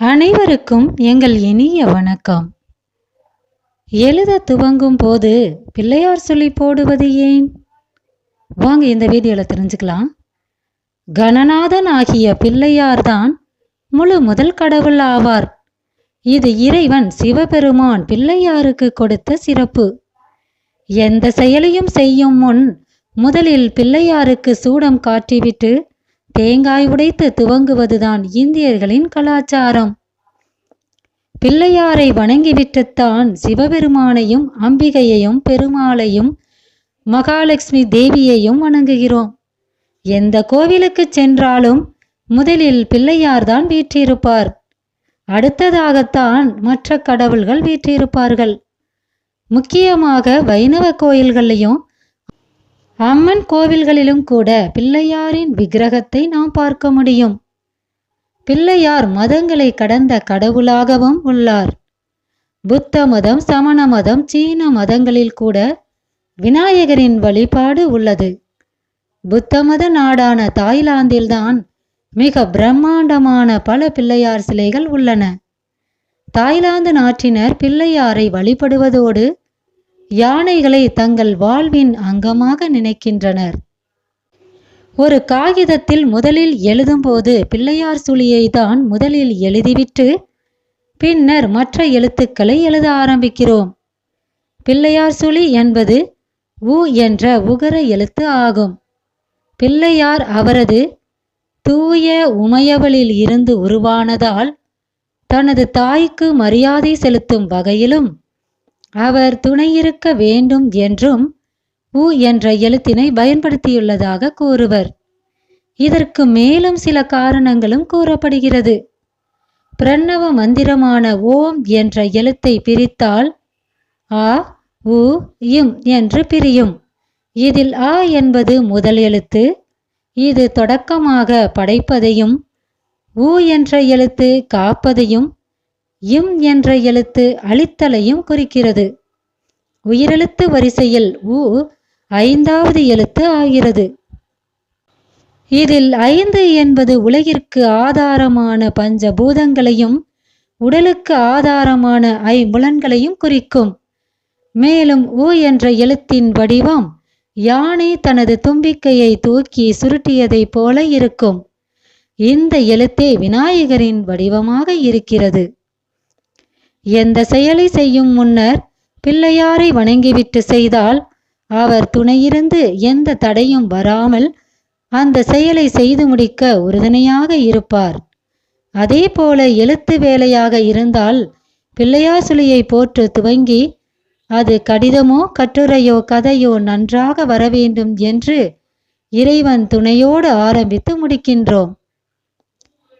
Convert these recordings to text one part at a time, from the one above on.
அனைவருக்கும் எங்கள் இனிய வணக்கம். எழுத துவங்கும் போது பிள்ளையார் சொல்லி போடுவது ஏன்? வாங்க இந்த வீடியோவில் தெரிஞ்சுக்கலாம். கணநாதன் ஆகிய பிள்ளையார் தான் முழு முதல் கடவுள் ஆவார். இது இறைவன் சிவபெருமான் பிள்ளையாருக்கு கொடுத்த சிறப்பு. எந்த செயலையும் செய்யும் முன் முதலில் பிள்ளையாருக்கு சூடம் காட்டிவிட்டு தேங்காய் உடைத்து துவங்குவதுதான் இந்தியர்களின் கலாச்சாரம். பிள்ளையாரை வணங்கிவிட்டுத்தான் சிவபெருமானையும் அம்பிகையையும் பெருமாளையும் மகாலட்சுமி தேவியையும் வணங்குகிறோம். எந்த கோவிலுக்கு சென்றாலும் முதலில் பிள்ளையார்தான் வீற்றிருப்பார். அடுத்ததாகத்தான் மற்ற கடவுள்கள் வீற்றிருப்பார்கள். முக்கியமாக வைணவ கோயில்களையும் அம்மன் கோவில்களிலும் கூட பிள்ளையாரின் விக்கிரகத்தை நாம் பார்க்க முடியும். பிள்ளையார் மதங்களை கடந்த கடவுளாகவும் உள்ளார். புத்த மதம் சமண மதம் சீன மதங்களில் கூட விநாயகரின் வழிபாடு உள்ளது. புத்த மத நாடான தாய்லாந்தில்தான் மிக பிரம்மாண்டமான பல பிள்ளையார் சிலைகள் உள்ளன. தாய்லாந்து நாட்டினர் பிள்ளையாரை வழிபடுவதோடு யானைகளை தங்கள் வாழ்வின் அங்கமாக நினைக்கின்றனர். ஒரு காகிதத்தில் முதலில் எழுதும்போது பிள்ளையார் சுழியை தான் முதலில் எழுதிவிட்டு பின்னர் மற்ற எழுத்துக்களை எழுத ஆரம்பிக்கிறோம். பிள்ளையார் சுழி என்பது உ என்ற உகர எழுத்து ஆகும். பிள்ளையார் அவரது தூய உமையவளில் இருந்து உருவானதால் தனது தாய்க்கு மரியாதை செலுத்தும் வகையிலும் அவர் துணையிருக்க வேண்டும் என்றும் உ என்ற எழுத்தினை பயன்படுத்தியுள்ளதாக கூறுவர். இதற்கு மேலும் சில காரணங்களும் கூறப்படுகிறது. பிரணவ மந்திரமான ஓம் என்ற எழுத்தை பிரித்தால் ஆ உ இம் என்று பிரியும். இதில் ஆ என்பது முதல் எழுத்து இது தொடக்கமாக படைப்பதையும் உ என்ற எழுத்து காப்பதையும் இம் என்ற எழுத்து அழித்தலையும் குறிக்கிறது. உயிரெழுத்து வரிசையில் உ ஐந்தாவது எழுத்து ஆகிறது. இதில் ஐந்து என்பது உலகிற்கு ஆதாரமான பஞ்சபூதங்களையும் உடலுக்கு ஆதாரமான ஐம்புலன்களையும் குறிக்கும். மேலும் உ என்ற எழுத்தின் வடிவம் யானை தனது தும்பிக்கையை தூக்கி சுருட்டியதைப் போல இருக்கும். இந்த எழுத்தே விநாயகரின் வடிவமாக இருக்கிறது. எந்த செயலை செய்யும் முன்னர் பிள்ளையாரை வணங்கிவிட்டு செய்தால் அவர் துணையிருந்து எந்த தடையும் வராமல் அந்த செயலை செய்து முடிக்க உறுதுணையாக இருப்பார். அதே போல எழுத்து வேலையாக இருந்தால் பிள்ளையார் சுழியை போற்று துவங்கி அது கடிதமோ கட்டுரையோ கதையோ நன்றாக வர வேண்டும் என்று இறைவன் துணையோடு ஆரம்பித்து முடிக்கின்றோம்.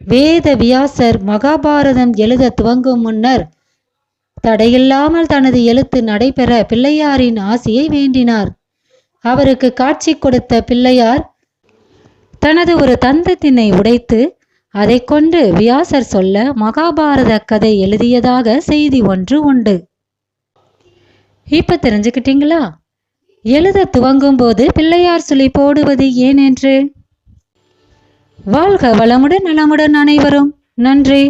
வேத வியாசர் மகாபாரதம் எழுத துவங்கும் முன்னர் தடையில்லாமல் தனது எழுத்து நடைபெற பிள்ளையாரின் ஆசியை வேண்டினார். அவருக்கு காட்சி கொடுத்த பிள்ளையார் தனது ஒரு தந்தத்தினை உடைத்து அதை கொண்டு வியாசர் சொல்ல மகாபாரத கதை எழுதியதாக செய்தி ஒன்று உண்டு. இப்ப தெரிஞ்சுக்கிட்டீங்களா? எழுத துவங்கும் போது பிள்ளையார் சுழி போடுவது ஏன் என்று? வாழ்க வளமுடன் நலமுடன் அனைவரும். நன்றி.